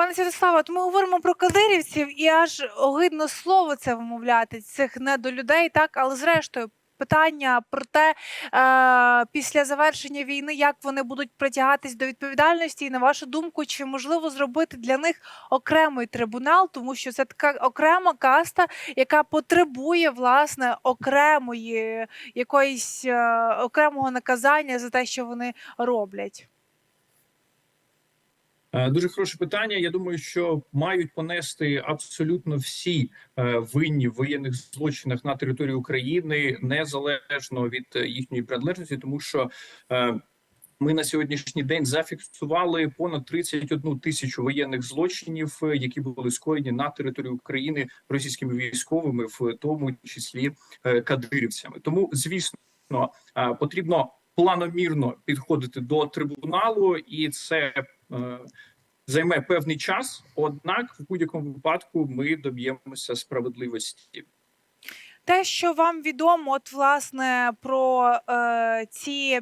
Пане Святославе, от ми говоримо про кадирівців, і аж огидно слово це вимовляти цих недолюдей, так але зрештою. Питання про те, е, після завершення війни, як вони будуть притягатись до відповідальності, і на вашу думку, чи можливо зробити для них окремий трибунал, тому що це така окрема каста, яка потребує власне окремої якоїсь е, окремого наказання за те, що вони роблять. Е, Дуже хороше питання. Я думаю, що мають понести абсолютно всі е, винні в воєнних злочинах на території України незалежно від е, їхньої приналежності, тому що ми на сьогоднішній день зафіксували понад 31 тисячу воєнних злочинів, які були скоєні на території України російськими військовими, в тому числі кадирівцями. Тому, звісно, потрібно планомірно підходити до трибуналу, і це е, займе певний час. Однак, в будь-якому випадку, ми доб'ємося справедливості. Те, що вам відомо, от власне про е, ці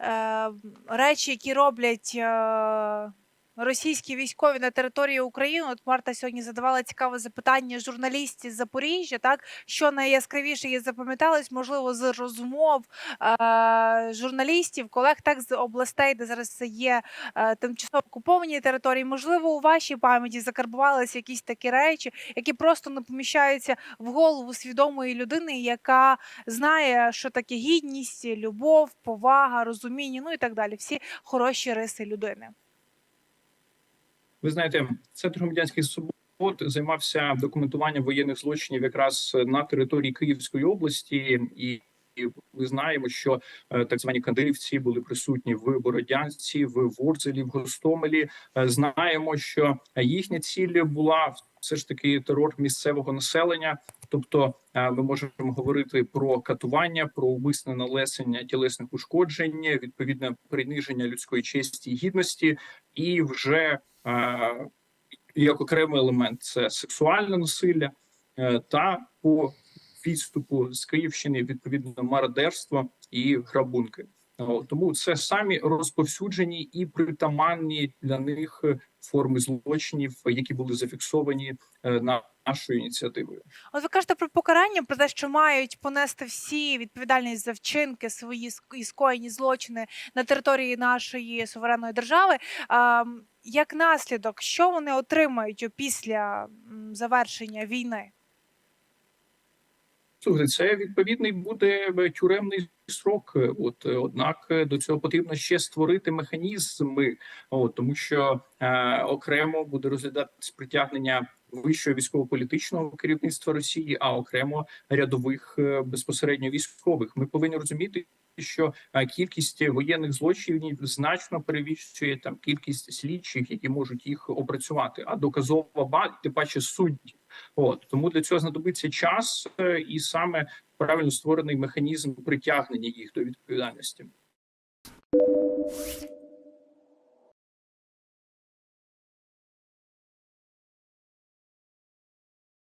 е, речі, які роблять е, російські військові на території України. От Марта сьогодні задавала цікаве запитання журналістів Запоріжжя. Так що найяскравіше їй запам'яталось, можливо, з розмов е, журналістів, колег так з областей, де зараз є е, тимчасово окуповані території. Можливо, у вашій пам'яті закарбувалися якісь такі речі, які просто не поміщаються в голову свідомої людини, яка знає, що таке гідність, любов, повага, розуміння, ну і так далі. Всі хороші риси людини. Ви знаєте, центр громадянських свобод займався документуванням воєнних злочинів якраз на території Київської області, і і ми знаємо, що е, так звані кадирівці були присутні в Бородянці, в Ворзелі, в Гостомелі. Е, Знаємо, що їхня ціль була все ж таки терор місцевого населення. Тобто, е, ми можемо говорити про катування, про умисне нанесення тілесних ушкоджень, відповідне приниження людської честі і гідності, і вже як окремий елемент це сексуальне насилля е, та по відступу з Київщини відповідно мародерство і грабунки. Тому це самі розповсюджені і притаманні для них е, форми злочинів, які були зафіксовані е, на нашою ініціативою. От ви кажете про покарання, про те, що мають понести всі відповідальність за вчинки свої скоєні злочини на території нашої суверенної держави. Як наслідок, що вони отримають після завершення війни? Слухайте, це відповідний буде е, тюремний срок. Е, От е, однак до цього потрібно ще створити механізми, от тому що е, окремо буде розглядатись притягнення вищого військово-політичного керівництва Росії, а окремо рядових безпосередньо військових. Ми повинні розуміти. Що е, кількість воєнних злочинів значно перевищує там кількість слідчих, які можуть їх опрацювати, а доказова база, тим паче судді. От тому для цього знадобиться час е, і саме правильно створений механізм притягнення їх до відповідальності.